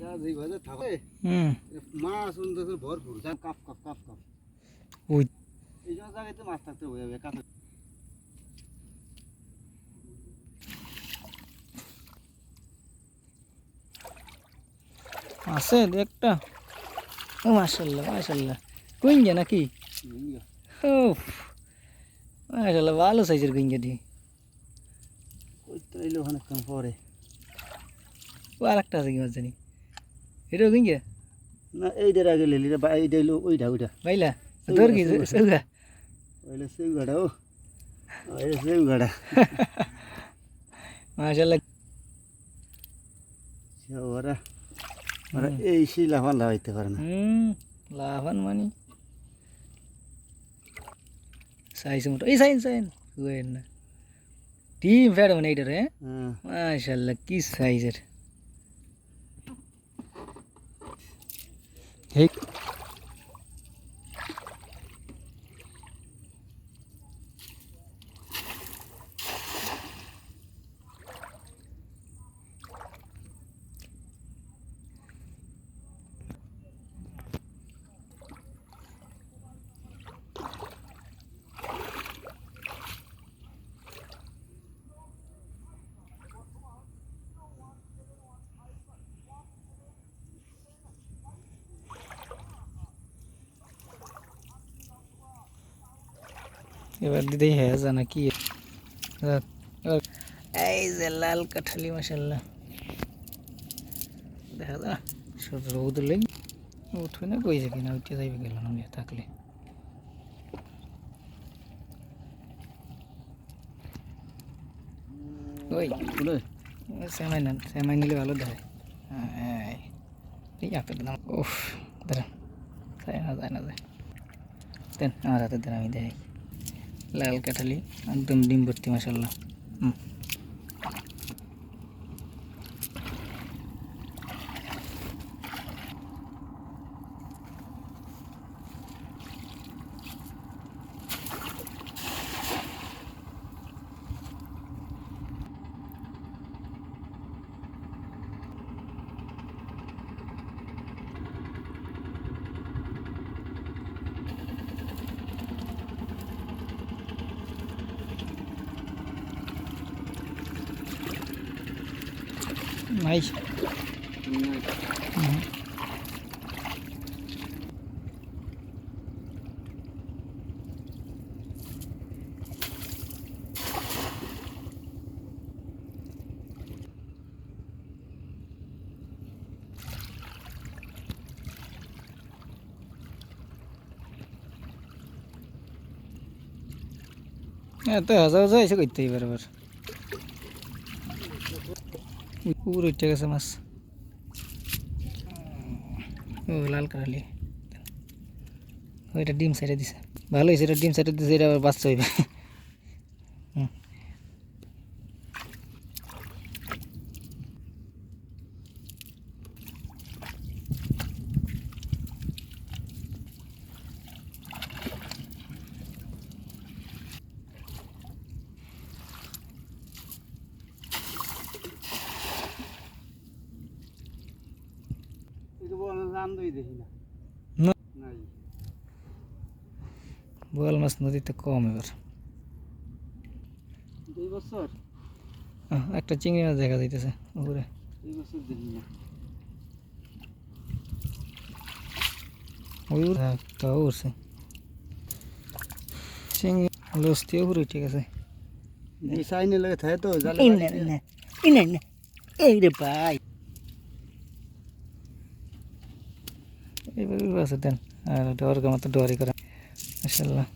যা যেভাবে থাকে মাছ সুন্দর ভরপুর কাপ কাপ কাপ কাপ। ওই এই জন্য জায়গাতে মাছ থাকতে হবে কাপে আছে একটা। ও মাশাল্লাহ মাশাল্লাহ। কুইঞ্জা নাকি? ও মাশাল্লাহ ভালো সাইজের কুইঞ্জা দি ওই তো এলো অনেকক্ষণ পরে। ও আর একটা আছে কি মাছ জানি। এটাও কুইঞ্জা না এইটার আগে লেলি বা এইটা এলো ওইটা ওইটা বাইলা সেই তোর কি সেই গা। সৌগা ওইলে সেউ ও। ওইলে সেউ গাড়া মাশাল্লাহ ওরা ওরা এই শিলা ফালা হইতে পারে না। হুম লাভান মানি। সাইজ মোটো। এই সাইন সাইন। হুয়েন না। টিম ফেড মানে এইটার হ্যাঁ। মাশাল্লাহ কি সাইজের। এই এবার দিদি হ্যাঁ জানা কি। এই যে লাল কাঠালি মাসাল্লাহ দেখা যা সব রোদ লেগে উঠবে না কই যাবি না উঠে যাইবে গেল না থাকলে। ওই সেমাই নেন সেমাই নিলে ভালো দেয় হ্যাঁ এই আপেল দাম। উফ দাঁড়ান যায় না যায় না যায়। দেন আমার হাতে দেন আমি দেখাই লাল কাঠালি একদম ডিম ভর্তি মাসাল্লাহ হুম Ahí. Ya, tuh, lah. saya, saya, saya, saya, saya, saya, আবার পুরো উঠে গেছে মাছ। ও, লাল কারালি ওইটা ডিম সাইডে দিছে। ভালো হয়েছে, এটা ডিম সাইডে দিছে, এটা আবার বাচ্চা হইবে হুম। এই তো বল রাম দই দেখি না না। নাই বোয়াল মাছ নদীতে কম এবার দুই বছর আহ, একটা চিংড়ি মাছ দেখা যাইতেছে উপরে এই বছর দেখি না ওই উড়- হ্যাঁ, তাও উঠছে চিংড়ি লস্তি উপরে ঠিক আছে এই সাইনে লাগে থাকে তো জালে এই বাড়ি না দিয়ে। না এই না না এই রে ভাই আছে দেন আর ডর মতো ডোয়ারি করা। মাসাল্লাহ